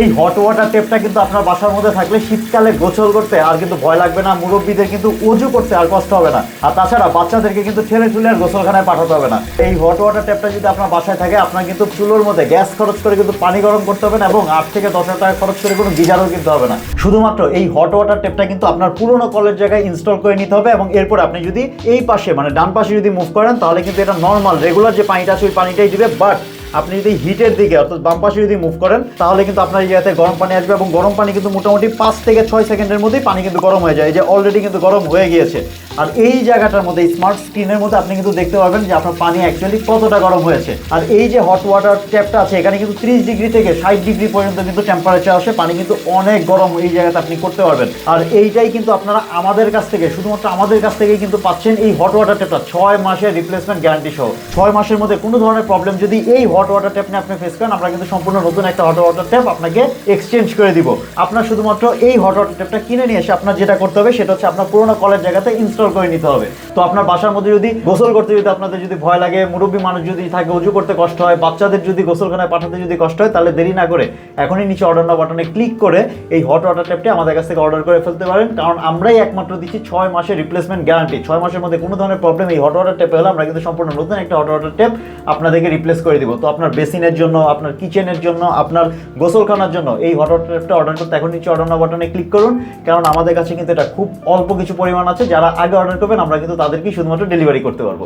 এই hot water টেপটা কিন্তু আপনার বাসার মধ্যে থাকলে শীতকালে গোসল করতে আর কিন্তু ভয় লাগবে না, মুরব্বীদের কিন্তু উজু করতে আর কষ্ট হবে না। আর তাছাড়া বাচ্চাদেরকে কিন্তু ঠেলে ঠুলে আর গোসলখানায় পাঠাতে হবে না। এই হট ওয়াটার টেপটা যদি আপনার বাসায় থাকে, আপনার কিন্তু চুলোর মধ্যে গ্যাস খরচ করে কিন্তু পানি গরম করতে হবে না এবং আট থেকে দশ হাজার টাকা খরচ করে কোনো গিজারও কিনতে হবে না। শুধুমাত্র এই হট ওয়াটার টেপটা কিন্তু আপনার পুরোনো কলের জায়গায় ইনস্টল করে নিতে হবে এবং এরপর আপনি যদি এই পাশে মানে ডান পাশে যদি মুভ করেন, তাহলে কিন্তু এটা নর্মাল রেগুলার যে পানিটা আছে ওই পানিটাই দিবে বাট আপনি যদি হিটের দিকে, অর্থাৎ বাম পাশে যদি মুভ করেন, তাহলে কিন্তু আপনার এরিয়াতে গরম পানি আসবে এবং গরম পানি কিন্তু মোটামুটি পাঁচ থেকে ছয় সেকেন্ডের মধ্যেই পানি কিন্তু গরম হয়ে যায়। যে অলরেডি কিন্তু গরম হয়ে গিয়েছে। আর এই জায়গাটার মধ্যে স্মার্ট স্ক্রিনের মধ্যে আপনি কিন্তু দেখতে পাবেন যে আপনার পানি অ্যাকচুয়ালি কতটা গরম হয়েছে। আর এই যে হট ওয়াটার ট্যাপটা আছে, এখানে কিন্তু ত্রিশ ডিগ্রি থেকে ষাট ডিগ্রি পর্যন্ত কিন্তু টেম্পারেচার আসে, পানি কিন্তু অনেক গরম এই জায়গাতে আপনি করতে পারবেন। আর এইটাই কিন্তু আপনারা আমাদের কাছ থেকে, শুধুমাত্র আমাদের কাছ থেকেই কিন্তু পাচ্ছেন এই হট ওয়াটার ট্যাপটা ছয় মাসের রিপ্লেসমেন্ট গ্যারান্টি সহ। ছয় মাসের মধ্যে কোনো ধরনের প্রবলেম যদি এই হট ওয়াটার ট্যাপ নিয়ে আপনি ফেস করেন, আমরা কিন্তু সম্পূর্ণ নতুন একটা হট ওয়াটার ট্যাপ আপনাকে এক্সচেঞ্জ করে দিব। আপনার শুধুমাত্র এই হট ওয়াটার ট্যাপটা কিনে নিয়ে এসে আপনার যেটা করতে হবে, সেটা হচ্ছে আপনার পুরোনো কলের জায়গাতে ইনস্টল করে নিতে হবে। তো আপনার বাসার মধ্যে যদি গোসল করতে যদি আপনাদের যদি ভয় লাগে, মুরব্বী মানুষ যদি থাকে, উজু করতে কষ্ট হয়, বাচ্চাদের যদি গোসলখানায় পাঠাতে যদি কষ্ট হয়, তাহলে দেরি না করে এখনই নিচে অর্ডার না বাটনে ক্লিক করে এই হট ওয়াটার ট্যাপটি আমাদের কাছ থেকে অর্ডার করে ফেলতে পারেন। কারণ আমরাই একমাত্র দিচ্ছি ছয় মাসের রিপ্লেসমেন্ট গ্যারান্টি ছয় মাসের মধ্যে কোনো ধরনের প্রবলেম এই হট ওয়াটার ট্যাপে হলে আমরা কিন্তু সম্পূর্ণ নতুন একটা হট ওয়াটার ট্যাপ আপনাদেরকে রিপ্লেস করে দিব। তো আপনার বেসিনের জন্য, আপনার কিচেনের জন্য, আপনার গোসলখানার জন্য এই হট ওয়াটার ট্যাপটা অর্ডার করতে এখন নিচে অর্ডার না বাটনে ক্লিক করুন। কারণ আমাদের কাছে কিন্তু এটা খুব অল্প কিছু পরিমাণ আছে। যারা আগে অর্ডার করবেন আমরা কিন্তু তাদেরকেই শুধুমাত্র ডেলিভারি করতে পারব।